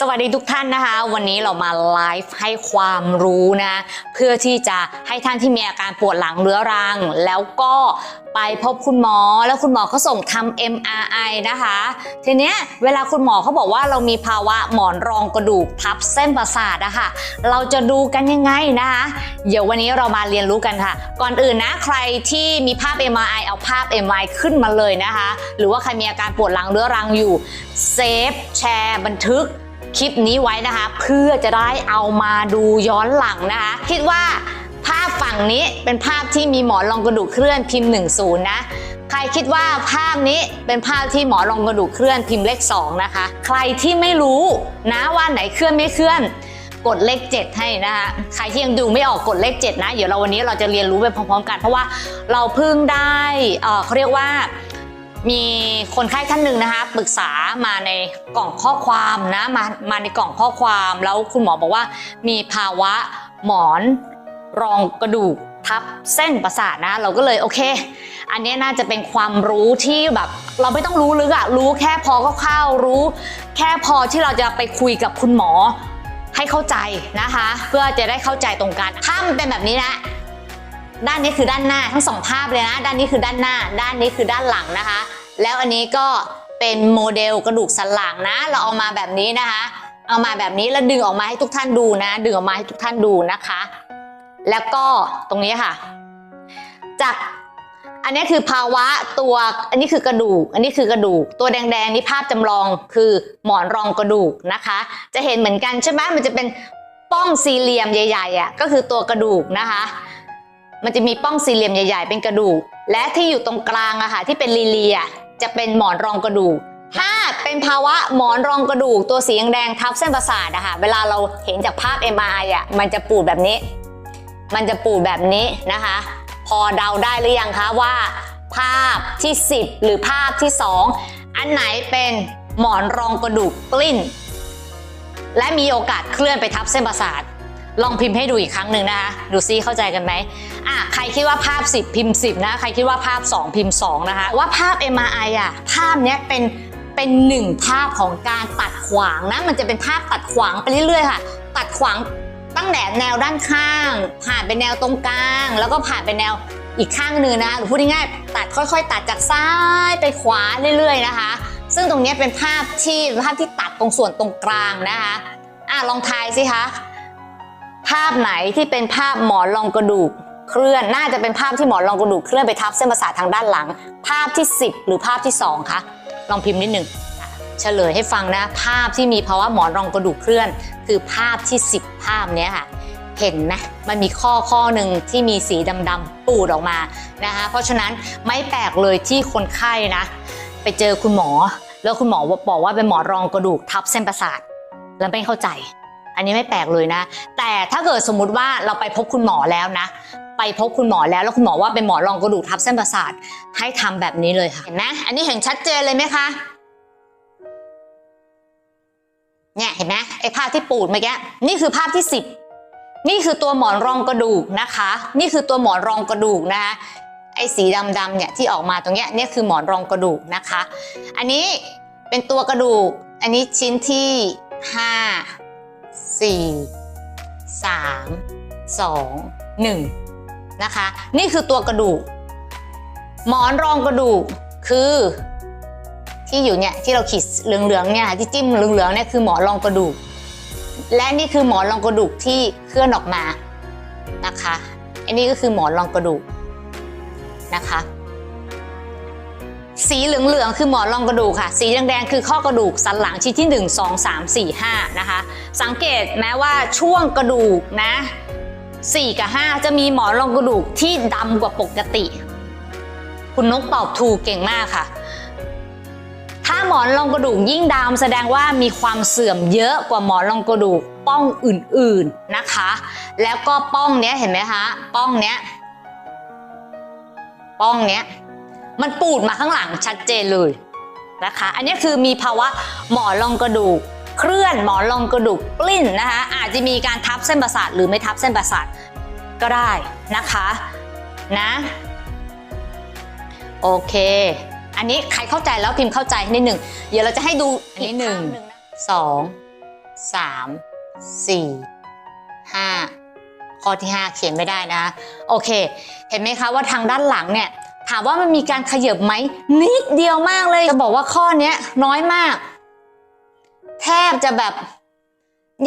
สวัสดีทุกท่านนะคะ วันนี้เรามาไลฟ์ให้ความรู้นะ เพื่อที่จะให้ท่านที่มีอาการปวดหลังเรื้อรัง แล้วก็ไปพบคุณหมอแล้วคุณหมอเขาส่งทำ MRI นะคะ ทีเนี้ยเวลาคุณหมอเขาบอกว่าเรามีภาวะหมอนรองกระดูกทับเส้นประสาทอะค่ะ เราจะดูกันยังไงนะคะ เดี๋ยววันนี้เรามาเรียนรู้กันค่ะ ก่อนอื่นนะใครที่มีภาพ MRI เอาภาพ MRI ขึ้นมาเลยนะคะ หรือว่าใครมีอาการปวดหลังเรื้อรังอยู่เซฟแชร์ บันทึก คลิปนี้ไว้นะคะ เพื่อจะได้เอามาดูย้อนหลังนะคะ คิดว่าภาพฝั่งนี้เป็นภาพที่มีหมอนรองกระดูกเคลื่อนพิมพ์ 10 นะใครคิดว่าภาพนี้เป็นภาพที่หมอนรองกระดูกเคลื่อนพิมพ์เลข 2 นะคะ ใครที่ไม่รู้นะว่าไหนเคลื่อนไม่เคลื่อน กดเลข 7 ให้นะคะใครที่ยังดูไม่ออกกดเลข 7 นะ เดี๋ยวเราวันนี้เราจะเรียนรู้ไปพร้อมๆ กัน เพราะว่าเราเพิ่งได้เเขาเรียกว่า มีคนไข้ท่านหนึ่งนะคะปรึกษามาในกล่องข้อความนะมามาในกล่องข้อความแล้วคุณหมอบอกว่า มีภาวะหมอนรองกระดูกทับเส้นประสาทนะ เราก็เลยโอเค อันนี้น่าจะเป็นความรู้ที่แบบเราไม่ต้องรู้ลึกอะรู้แค่พอคร่าวๆรู้ แค่พอที่เราจะไปคุยกับคุณหมอให้เข้าใจนะคะ เพื่อจะได้เข้าใจตรงกันถ้ามันเป็นแบบนี้นะ ด้านนี้คือด้านหน้าทั้งสองภาพเลยนะ ด้านนี้คือด้านหน้า ด้านนี้คือด้านหลังนะคะ แล้วอันนี้ก็เป็นโมเดลกระดูกสันหลังนะ เราเอามาแบบนี้นะคะ เอามาแบบนี้แล้วดึงออกมาให้ทุกท่านดูนะ ดึงออกมาให้ทุกท่านดูนะคะ แล้วก็ตรงนี้ค่ะ จากอันนี้คือภาวะตัวอันนี้คือกระดูก อันนี้คือกระดูก ตัวแดงๆนี่ภาพจำลองคือหมอนรองกระดูกนะคะ จะเห็นเหมือนกันใช่ไหมมันจะเป็นป้องสี่เหลี่ยมใหญ่ๆอะก็คือตัวกระดูกนะคะ มันจะมีป้องสี่เหลี่ยมใหญ่ ๆ เป็นกระดูก และที่อยู่ตรงกลางอะค่ะที่เป็นลีเลียจะเป็นหมอนรองกระดูก ถ้าเป็นภาวะหมอนรองกระดูกตัวสีแดงทับเส้นประสาทอะค่ะเวลาเราเห็นจากภาพ MRI อะมันจะปูดแบบนี้ มันจะปูดแบบนี้นะคะ พอเดาได้หรือยังคะว่า ภาพที่ 10 หรือภาพที่ 2 อันไหนเป็นหมอนรองกระดูกกลิ้น และมีโอกาสเคลื่อนไปทับเส้นประสาท ลองพิมพ์ให้ดูอีกครั้งหนึ่งนะคะ ดูซิเข้าใจกันไหมอะใครคิดว่าภาพ 10 พิมพ์ 10 นะ ใครคิดว่าภาพ 2 พิมพ์ 2 นะคะ ว่าภาพ MRI อะ ภาพเนี้ยเป็นเป็นหนึ่งภาพของการตัดขวางนะ มันจะเป็นภาพตัดขวางไปเรื่อยๆค่ะ ตัดขวางตั้งแต่แนวด้านข้าง ผ่านไปแนวตรงกลาง แล้วก็ผ่านไปแนวอีกข้างหนึ่งนะหรือพูดง่ายๆตัดค่อยๆ ตัดจากซ้ายไปขวาเรื่อยๆนะคะ ซึ่งตรงเนี้ยเป็นภาพที่ภาพที่ตัดตรงส่วนตรงกลางนะคะอะลองทายสิคะาพไหนที่เป็นภาพหมอนรองกระดูกเคลื่อนน่าจะเป็นภาพที่หมอนรองกระดูกเคลื่อนไปทับเส้นประสาททางด้านหลัง ภาพที่ 10 หรือภาพที่2คะลองพิมพ์นิดหนึ่งเฉลยให้ฟังนะ ภาพที่มีภาวะหมอนรองกระดูกเคลื่อน คือภาพที่ 10 ภาพนี้ค่ะ เห็นไหมมันมีข้อข้อหนึ่งที่มีสีดำๆปูดออกมานะคะเพราะฉะนั้นไม่แปลกเลยที่คนไข้นะ ไปเจอคุณหมอ แล้วคุณหมอบอกว่าเป็นหมอนรองกระดูกทับเส้นประสาท แล้วไม่เข้าใจ อันนี้ไม่แปลกเลยนะ แต่ถ้าเกิดสมมุติว่าเราไปพบคุณหมอแล้วนะ ไปพบคุณหมอแล้วแล้วคุณหมอว่าเป็นหมอนรองกระดูกทับเส้นประสาทให้ทำแบบนี้เลยค่ะเห็นไหมอันนี้เห็นชัดเจนเลยไหมคะเนี่ยเห็นไหมไอ้ภาพที่ปูดเมื่อกี้นี่คือภาพที่ 10 นี่คือตัวหมอนรองกระดูกนะคะ นี่คือตัวหมอนรองกระดูกนะคะไอ้สีดำๆเนี่ยที่ออกมาตรงเนี้ยเนี่ยคือหมอนรองกระดูกนะคะ อันนี้เป็นตัวกระดูก อันนี้ชิ้นที่ 5 4 3 2 1 นะคะ นี่คือตัวกระดูก หมอนรองกระดูกคือ ที่อยู่เนี่ยที่เราขีดเหลืองๆเนี่ยที่จิ้มเหลืองๆเนี่ยคือหมอนรองกระดูก และนี่คือหมอนรองกระดูกที่เคลื่อนออกมานะคะอันนี้ก็คือหมอนรองกระดูกนะคะ สีเหลืองๆคือหมอนรองกระดูกค่ะ สีแดงๆคือข้อกระดูกสันหลังชิ้นที่ 1 2 3 4 5นะคะ สังเกตแม้ว่าช่วงกระดูกนะ4กับ 5 จะมีหมอนรองกระดูกที่ดำกว่าปกติ คุณนกตอบถูกเก่งมากค่ะ ถ้าหมอนรองกระดูกยิ่งดำแสดงว่ามีความเสื่อมเยอะกว่าหมอนรองกระดูกป้องอื่นๆนะคะ แล้วก็ป้องเนี้ยเห็นไหมคะ ป้องเนี้ย ป้องเนี้ย มันปูดมาข้างหลังชัดเจนเลยนะคะ อันนี้คือมีภาวะหมอนรองกระดูก เคลื่อนหมอนรองกระดูกปลิ้นนะคะ อาจจะมีการทับเส้นประสาทหรือไม่ทับเส้นประสาทก็ได้นะคะนะโอเค อันนี้ใครเข้าใจแล้วพิมพ์เข้าใจนิดหนึ่งเดี๋ยวเราจะให้ดูอันนี้หนึ่งสองสามสี่ห้าข้อที่ห้าเขียนไม่ได้นะคะโอเค เห็นไหมคะว่าทางด้านหลังเนี่ย ถามว่ามันมีการขยับไหมนิดเดียวมากเลยจะบอกว่าข้อเนี้ยน้อยมาก แทบจะแบบ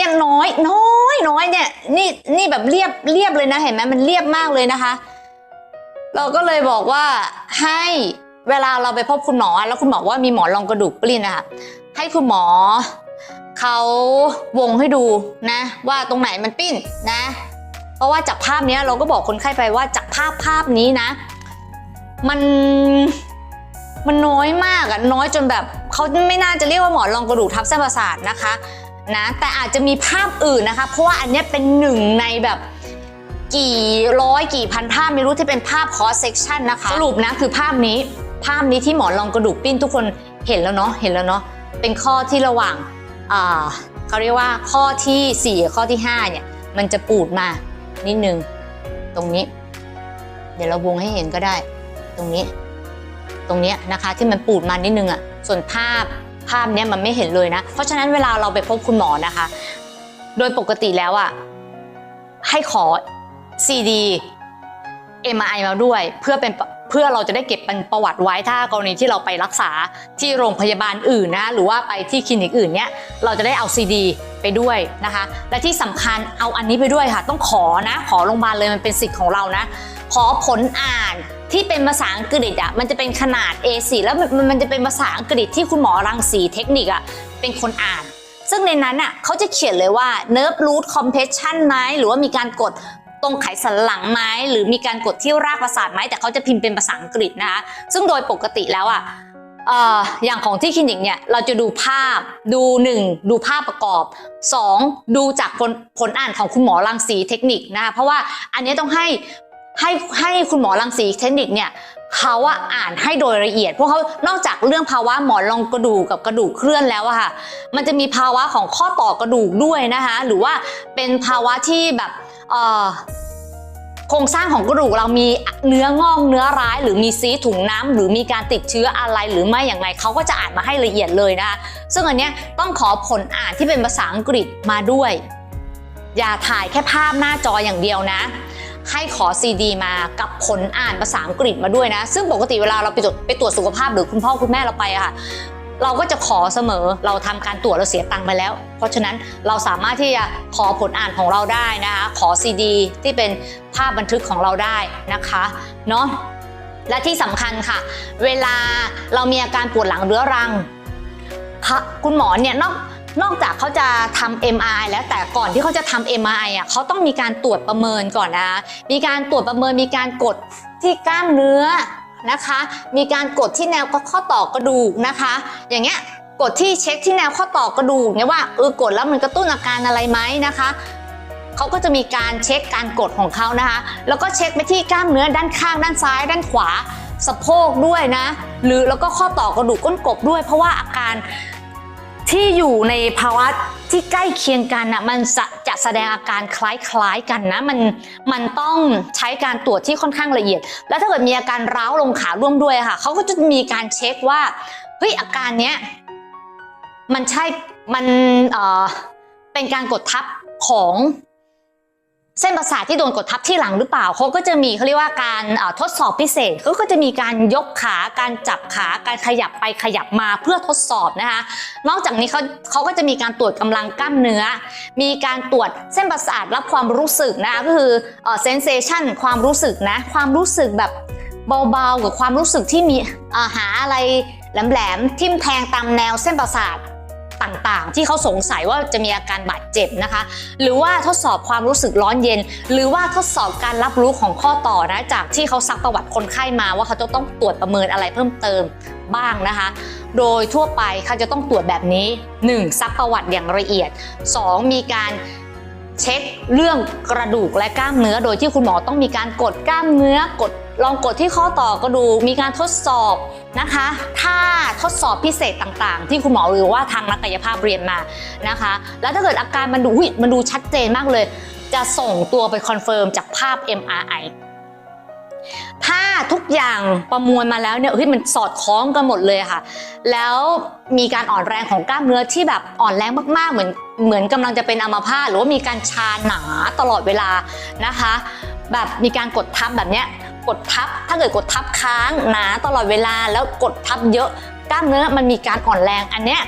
ยังน้อยน้อยน้อยเนี่ยนี่นี่แบบเรียบเรียบเลยนะเห็นไหมมันเรียบมากเลยนะคะ เราก็เลยบอกว่าให้เวลาเราไปพบคุณหมอ แล้วคุณหมอว่ามีหมอรองกระดูกปลิ้นนะคะให้คุณหมอเขาวงให้ดูนะ ว่าตรงไหนมันปิ้นนะ เพราะว่าจากภาพนี้เราก็บอกคนไข้ไปว่าจากภาพภาพนี้นะ มันมันน้อยมากอะน้อยจนแบบเขาไม่น่าจะเรียกว่าหมอนรองกระดูกทับเส้นประสาทนะคะนะแต่อาจจะมีภาพอื่นนะคะ เพราะว่าอันนี้เป็นหนึ่งในแบบกี่ร้อยกี่พันภาพไม่รู้ที่เป็นภาพ cross section นะคะ สรุปนะคือภาพนี้ภาพนี้ที่หมอนรองกระดูกปิ้นทุกคนเห็นแล้วเนาะเห็นแล้วเนาะเป็นข้อที่ระหว่างอ่าเขาเรียกว่าข้อทีสี่4 ข้อที่ห้าเนี่ย มันจะปูดมานิดนึง ตรงนี้ เดี๋ยวเราวงให้เห็นก็ได้ ตรงนี้ ตรงเนี้ยนะคะที่มันปูดมานิดนึงอะ่ะส่วนภาพภาพเนี้ยมันไม่เห็นเลยนะ เพราะฉะนั้นเวลาเราไปพบคุณหมอนะคะ โดยปกติแล้วอะ่ะให้ขอ CD MRI มาด้วยเพื่อเป็นเพื่อเราจะได้เก็บเป็นประวัติไว้ถ้ากรณีที่เราไปรักษาที่โรงพยาบาลอื่นนะหรือว่าไปที่คลินิกอื่นเนี้ยเราจะได้เอา CD ไปด้วยนะคะ และที่สำคัญเอาอันนี้ไปด้วยค่ะ ต้องขอนะ ขอโรงพยาบาลเลยมันเป็นสิทธิ์ของเรานะ ขอผลอ่านที่เป็นภาษาอังกฤษอะมันจะเป็นขนาด A4 แล้วมันมันจะเป็นภาษาอังกฤษที่คุณหมอรังสีเทคนิคอะเป็นคนอ่าน ซึ่งในนั้นอะเขาจะเขียนเลยว่า nerve root compression ไหมหรือว่ามีการกดตรงไขสันหลังไหมหรือมีการกดที่รากประสาทไหมแต่เขาจะพิมพ์เป็นภาษาอังกฤษนะคะซึ่งโดยปกติแล้วอะอย่างของที่คลินิกเนี่ยเราจะดูภาพดู 1 ดูภาพประกอบ 2 ดูจากผลผลอ่านของคุณหมอรังสีเทคนิคนะคะเพราะว่าอันนี้ต้องให้ ให้ให้คุณหมอรังสีเทคนิคเนี่ยเขาอะอ่านให้โดยละเอียด เพราะเขานอกจากเรื่องภาวะหมอนรองกระดูกกับกระดูกเคลื่อนแล้วอะค่ะ มันจะมีภาวะของข้อต่อกระดูกด้วยนะคะ หรือว่าเป็นภาวะที่แบบเอ่อโครงสร้างของกระดูกเรามีเนื้องอกเนื้อร้าย หรือมีซีถุงน้ำหรือมีการติดเชื้ออะไรหรือไม่อย่างไรเขาก็จะอ่านมาให้ละเอียดเลยนะคะซึ่งอันเนี้ยต้องขอผลอ่านที่เป็นภาษาอังกฤษมาด้วย อย่าถ่ายแค่ภาพหน้าจออย่างเดียวนะ ให้ขอซีดีมากับผลอ่านภาษาอังกฤษมาด้วยนะ ซึ่งปกติเวลาเราไปตรวจไปตรวจสุขภาพหรือคุณพ่อคุณแม่เราไปอะค่ะเราก็จะขอเสมอ เราทำการตรวจเราเสียตังค์ไปแล้ว เพราะฉะนั้นเราสามารถที่จะขอผลอ่านของเราได้นะคะ ขอซีดีที่เป็นภาพบันทึกของเราได้นะคะ เนาะ และที่สำคัญค่ะ เวลาเรามีอาการปวดหลังเรื้อรัง คุณหมอเนี่ยนอก นอกจากเขาจะทำ MRI แล้วแต่ก่อนที่เขาจะทำ MRI อะเขาต้องมีการตรวจประเมินก่อนนะ มีการตรวจประเมินมีการกดที่กล้ามเนื้อนะคะ มีการกดที่แนวข้อต่อกระดูกนะคะ อย่างเงี้ยกดที่เช็คที่แนวข้อต่อกระดูกเนี่ยว่าเออกดแล้วมันกระตุ้นอาการอะไรไหมนะคะเขาก็จะมีการเช็คการกดของเขานะคะ แล้วก็เช็คไปที่กล้ามเนื้อด้านข้าง ด้านซ้าย ด้านขวาสะโพกด้วยนะ หรือแล้วก็ข้อต่อกระดูกก้นกบด้วย เพราะว่าอาการ ที่อยู่ในภาวะที่ใกล้เคียงกันนะมันจะจะแสดงอาการคล้ายๆกันนะมันมันต้องใช้การตรวจที่ค่อนข้างละเอียด แล้วถ้าเกิดมีอาการร้าวลงขาร่วมด้วยค่ะเขาก็จะมีการเช็คว่าเฮ้ยอาการเนี้ยมันใช่มันเอ่อเป็นการกดทับของ เส้นประสาทที่โดนกดทับที่หลังหรือเปล่าเขาก็จะมีเขาเรียกว่าการทดสอบพิเศษเขาก็จะมีการยกขาการจับขาการขยับไปขยับมาเพื่อทดสอบนะคะ นอกจากนี้เขาเขาก็จะมีการตรวจกำลังกล้ามเนื้อ มีการตรวจเส้นประสาทรับความรู้สึกนะคะก็คือเอ่อ sensation ความรู้สึกนะความรู้สึกแบบเบาๆกับความรู้สึกที่มีหาอะไรแหลมๆทิ่มแทงตามแนวเส้นประสาท ต่างๆ ที่เขาสงสัยว่าจะมีอาการบาดเจ็บนะคะ หรือว่าทดสอบความรู้สึกร้อนเย็น หรือว่าทดสอบการรับรู้ของข้อต่อนะจากที่เขาซักประวัติคนไข้มาว่าเขาจะต้องตรวจประเมินอะไรเพิ่มเติมบ้างนะคะ โดยทั่วไปเขาจะต้องตรวจแบบนี้ 1. ซักประวัติอย่างละเอียด 2. มีการเช็คเรื่องกระดูกและกล้ามเนื้อ โดยที่คุณหมอต้องมีการกดกล้ามเนื้อกด ลองกดที่ข้อต่อกระดูมีการทดสอบนะคะ ถ้าทดสอบพิเศษต่างๆ ที่คุณหมอหรือว่าทางนักกายภาพเรียนมานะคะ แล้วถ้าเกิดอาการมันดูมันดูชัดเจนมากเลย จะส่งตัวไปคอนเฟิร์มจากภาพ MRI ถ้าทุกอย่างประมวลมาแล้วเนี่ยเฮ้ยมันสอดคล้องกันหมดเลยค่ะ แล้วมีการอ่อนแรงของกล้ามเนื้อที่แบบอ่อนแรงมากๆ เหมือนเหมือนกำลังจะเป็นอัมพาตหรือว่ามีการชาหนาตลอดเวลานะคะ แบบมีการกดทับแบบเนี้ย กดทับ ถ้าเกิดกดทับค้างหนาตลอดเวลาแล้วกดทับเยอะกล้ามเนื้อมันมีการอ่อนแรงอันเนี้ย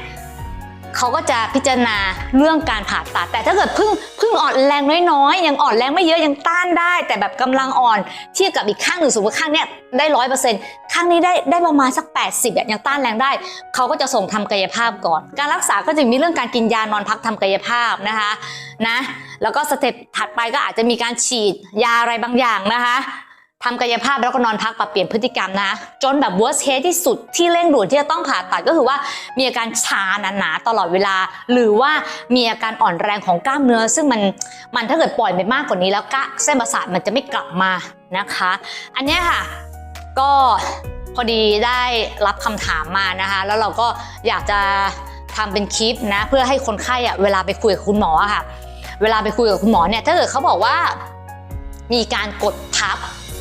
เขาก็จะพิจารณาเรื่องการผ่าตัด แต่ถ้าเกิดเพิ่งเพิ่งอ่อนแรงน้อยๆยังอ่อนแรงไม่เยอะยังต้านได้ แต่แบบกำลังอ่อนเทียบกับอีกข้างหนึ่งสมมติข้างเนี้ยได้ร้อยเปอร์เซ็นต์ข้างนี้ได้ได้ประมาณสัก 80อะยังต้านแรงได้ เขาก็จะส่งทำกายภาพก่อน การรักษาก็จะมีเรื่องการกินยานอนพักทำกายภาพนะคะนะแล้วก็สเต็ปถัดไปก็อาจจะมีการฉีดยาอะไรบางอย่างนะคะ ทำกายภาพแล้วก็นอนพักปรับเปลี่ยนพฤติกรรมนะ จนแบบ worst case ที่สุดที่เร่งด่วนที่จะต้องผ่าตัดก็คือว่ามีอาการชาหนาๆตลอดเวลา หรือว่ามีอาการอ่อนแรงของกล้ามเนื้อ ซึ่งมันมันถ้าเกิดปล่อยไปมากกว่านี้แล้วก็เส้นประสาทมันจะไม่กลับมานะคะ อันนี้ค่ะ ก็พอดีได้รับคำถามมานะคะ แล้วเราก็อยากจะทำเป็นคลิปนะ เพื่อให้คนไข้อะเวลาไปคุยกับคุณหมออะค่ะ เวลาไปคุยกับคุณหมอเนี่ยถ้าเกิดเขาบอกว่ามีการกดทับ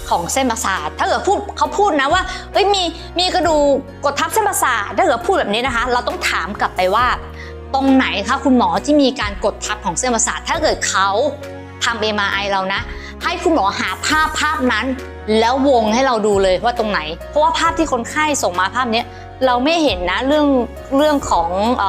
ของเส้นประสาท ถ้าเกิดพูดเขาพูดนะว่าเอ้ยมีมีกระดูกกดทับเส้นประสาท ถ้าเกิดพูดแบบนี้นะคะ เราต้องถามกลับไปว่า ตรงไหนคะคุณหมอที่มีการกดทับของเส้นประสาท ถ้าเกิดเขาทำเอมาไอเรานะ ให้คุณหมอหาภาพภาพนั้น แล้ววงให้เราดูเลยว่าตรงไหน เพราะว่าภาพที่คนไข้ส่งมาภาพเนี้ย เราไม่เห็นนะเรื่องเรื่องของอ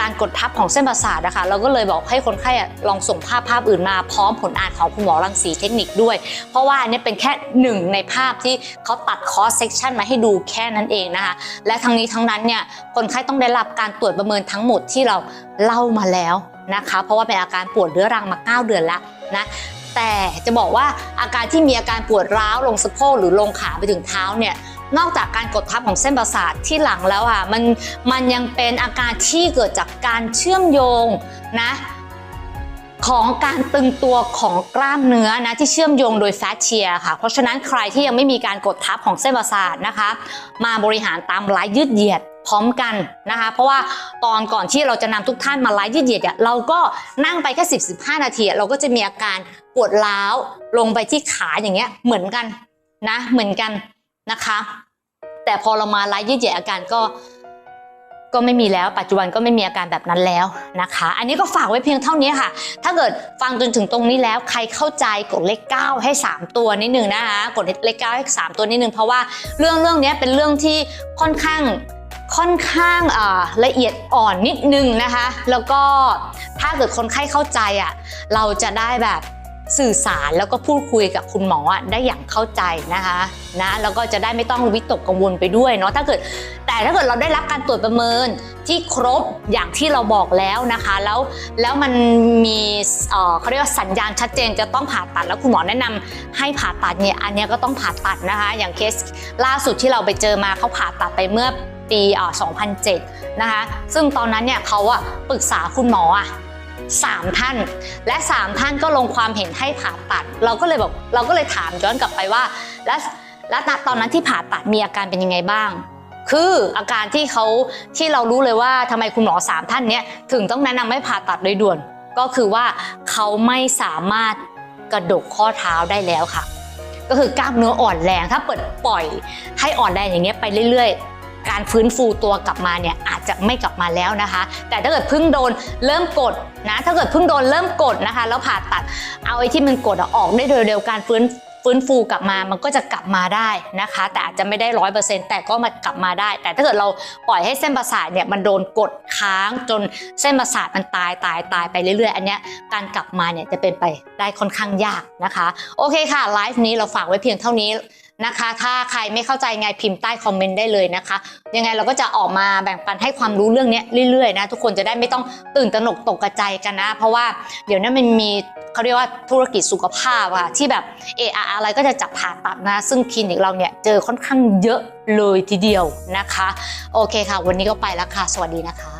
การกดทับของเส้นประสาทนะคะเราก็เลยบอกให้คนไข้ลองส่งภาพภาพอื่นมาพร้อมผลอ่านของคุณหมอรังสีเทคนิคด้วย เพราะว่าอันนี้เป็นแค่หนึ่งในภาพที่เขาตัดคอสเซ c ชันมาให้ดูแค่นั้นเองนะคะ และทั้งนี้ทั้งนั้นเนี่ยคนไข้ต้องได้รับการตรวจประเมินทั้งหมดที่เราเล่ามาแล้วนะคะ เพราะว่าเป็นอาการปวดเรื้อรังมา 9 เดือนแล้วนะแต่จะบอกว่าอาการที่มีอาการปวดร้าวลงสะโพกหรือลงขาไปถึงเท้าเนี่ย นอกจากการกดทับของเส้นประสาทที่หลังแล้วอะมันมันยังเป็นอาการที่เกิดจากการเชื่อมโยงนะของการตึงตัวของกล้ามเนื้อนะที่เชื่อมโยงโดยแฟตเชียร์ค่ะ เพราะฉะนั้นใครที่ยังไม่มีการกดทับของเส้นประสาทนะคะ มาบริหารตามไลฟ์ยืดเหยียดพร้อมกันนะคะ เพราะว่าตอนก่อนที่เราจะนำทุกท่านมาไลฟ์ยืดเหยียดเราก็นั่งไปแค่10 15นาทีเราก็จะมีอาการปวดร้าวลงไปที่ขาอย่างเงี้ยเหมือนกันนะเหมือนกัน นะคะ แต่พอเรามาไลฟ์ยืดเหยียดอาการก็ก็ไม่มีแล้ว ปัจจุบันก็ไม่มีอาการแบบนั้นแล้วนะคะ อันนี้ก็ฝากไว้เพียงเท่านี้ค่ะ ถ้าเกิดฟังจนถึงตรงนี้แล้ว ใครเข้าใจกดเลข 9 ให้ 3 ตัวนิดนึงนะคะกดเลข 9 ให้ 3 ตัวนิดนึงเพราะว่าเรื่องเรื่องนี้เป็นเรื่องที่ค่อนข้างค่อนข้างละเอียดอ่อนนิดนึงนะคะ แล้วก็ถ้าเกิดคนไข้เข้าใจอะเราจะได้แบบ สื่อสารแล้วก็พูดคุยกับคุณหมออะได้อย่างเข้าใจนะคะนะแล้วก็จะได้ไม่ต้องวิตกกังวลไปด้วยเนาะถ้าเกิด แต่ถ้าเกิดเราได้รับการตรวจประเมินที่ครบอย่างที่เราบอกแล้วนะคะ แล้วแล้วมันมีเอ่อเขาเรียกว่าสัญญาณชัดเจนจะต้องผ่าตัดแล้วคุณหมอแนะนำให้ผ่าตัดเนี่ยอันนี้ก็ต้องผ่าตัดนะคะ อย่างเคสล่าสุดที่เราไปเจอมาเขาผ่าตัดไปเมื่อปีออ2007 นะคะ ซึ่งตอนนั้นเนี่ยเขาอะปรึกษาคุณหมออะ สามท่าน และสามท่านก็ลงความเห็นให้ผ่าตัด เราก็เลยบอกเราก็เลยถามย้อนกลับไปว่า แล้วแล้วตอนนั้นที่ผ่าตัดมีอาการเป็นยังไงบ้าง คืออาการที่เขาที่เรารู้เลยว่าทำไมคุณหมอสามท่านเนี้ยถึงต้องแนะนำให้ผ่าตัดโดยด่วน ก็คือว่าเขาไม่สามารถกระดกข้อเท้าได้แล้วค่ะ ก็คือกล้ามเนื้ออ่อนแรงถ้าเปิดปล่อยให้อ่อนแรงอย่างเงี้ยไปเรื่อยๆ การฟื้นฟูตัวกลับมาเนี่ยอาจจะไม่กลับมาแล้วนะคะ แต่ถ้าเกิดเพิ่งโดนเริ่มกดนะถ้าเกิดเพิ่งโดนเริ่มกดนะคะแล้วผ่าตัดเอาไอ้ที่มันกดอออกได้โดยเร็วการฟื้นฟื้นฟูกลับมามันก็จะกลับมาได้นะคะ แต่อาจจะไม่ได้ร้อยเปอร์เซ็นต์แต่ก็มากลับมาได้ แต่ถ้าเกิดเราปล่อยให้เส้นประสาทเนี่ยมันโดนกดค้างจนเส้นประสาทมันตายตายตายไปเรื่อยๆ อันเนี้ยการกลับมาเนี่ยจะเป็นไปได้ค่อนข้างยากนะคะ โอเคค่ะไลฟ์นี้เราฝากไว้เพียงเท่านี้ นะคะ ถ้าใครไม่เข้าใจไงพิมพ์ใต้คอมเมนต์ได้เลยนะคะ ยังไงเราก็จะออกมาแบ่งปันให้ความรู้เรื่องนี้เรื่อยๆนะทุกคนจะได้ไม่ต้องตื่นตระหนกตกกระจกันนะ เพราะว่าเดี๋ยวนี้มันมีเขาเรียกว่าธุรกิจสุขภาพอะที่แบบเอออะไรก็จะจับผ่าตัดนะ ซึ่งคลินิกเราเนี่ยเจอค่อนข้างเยอะเลยทีเดียวนะคะ โอเคค่ะ วันนี้ก็ไปแล้วค่ะ สวัสดีนะคะ